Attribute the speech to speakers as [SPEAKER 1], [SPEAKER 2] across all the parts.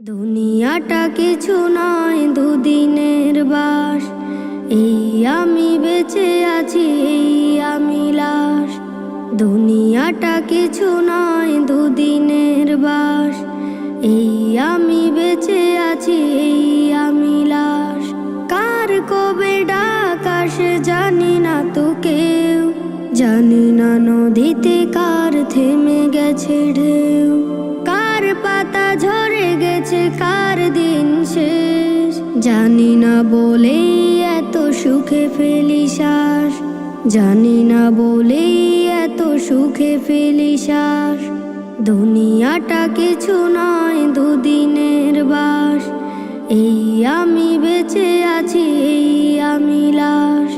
[SPEAKER 1] দুনিয়াটা কিছু নয়, দুদিনের বাস। এই আমি বেঁচে আছি, এই আমি লাশ। দুনিয়াটা কিছু নয়, দুদিনের বাস। এই আমি বেঁচে আছি, এই আমি লাশ। কার কবে ডাক আসে জানি না তো কেউ। জানি না নদীতে কার থেমে গেছে ঢেউ। কার পাতা ঝরে গেছে কার দিন শেষ? জানি না বলেই এত সুখে ফেলি শ্বাস। জানি না বলেই এত সুখে ফেলি শ্বাস। দুনিয়াটা কিছু নয়, দুদিনের বাস। এই আমি বেঁচে আছি, এই আমি লাশ।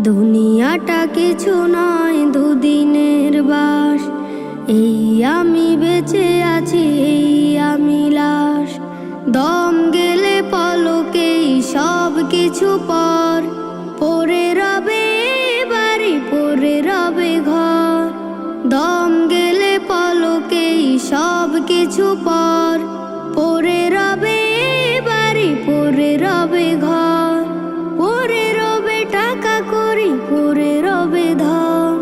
[SPEAKER 1] দুনিয়াটা কিছু নয়, দুদিনের বাস। এই আমি বেঁচে আছি, এই সব কিছু পর, পরে রবে বাড়ি, পরে রবে ঘর, পরে রবে টাকা করি, পরে রবে ধন।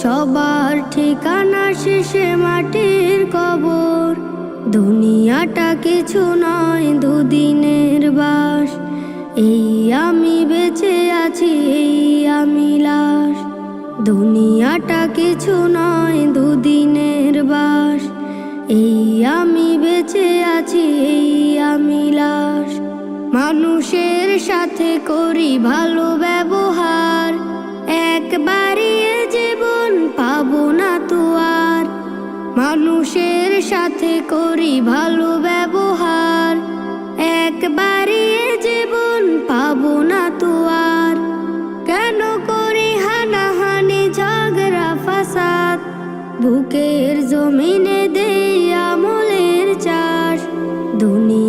[SPEAKER 1] সবার ঠিকানা শেষে মাটির কবর, দুনিয়াটা কিছু নয় দুদিনের বাস। এই আমি বেঁচে আছি, এই আমি লাশ, দুনিয়াটা কিছু নয় মানুষের সাথে করি ভালো ব্যবহার। একবারই এ জীবন পাবো না তো আর। মানুষের সাথে করি ভালো ব্যবহার। একবারই এ জীবন পাবো না তো আর। কেন করি হানাহানি, ঝগড়া, ফাসাদ? বুকের জমিনে দেই আমলের চাষ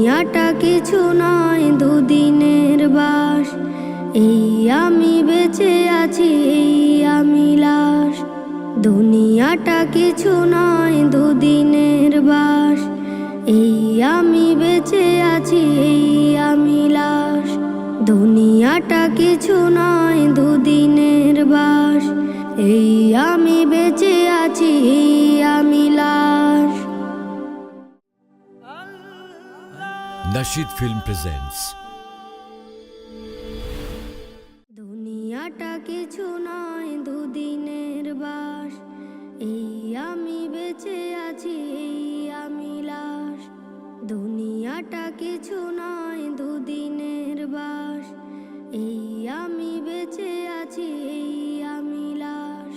[SPEAKER 1] দুনিয়াটা কিছু নয়, দুদিনের বাস। এই আমি বেঁচে আছি, এই আমি লাশ। দুনিয়াটা কিছু নয়, দুদিনের বাস। এই আমি বেঁচে আছি, এই আমি লাশ। দুনিয়াটা কিছু নয়, দুদিনের বাস। এই আমি বেঁচে আছি, এই
[SPEAKER 2] Nashid ফিল্ম প্রেজেন্টস।
[SPEAKER 1] দুনিয়াটা কিছু নয়, দুদিনের বাস। এই আমি বেঁচে আছি, এই আমি লাশ। দুনিয়াটা কিছু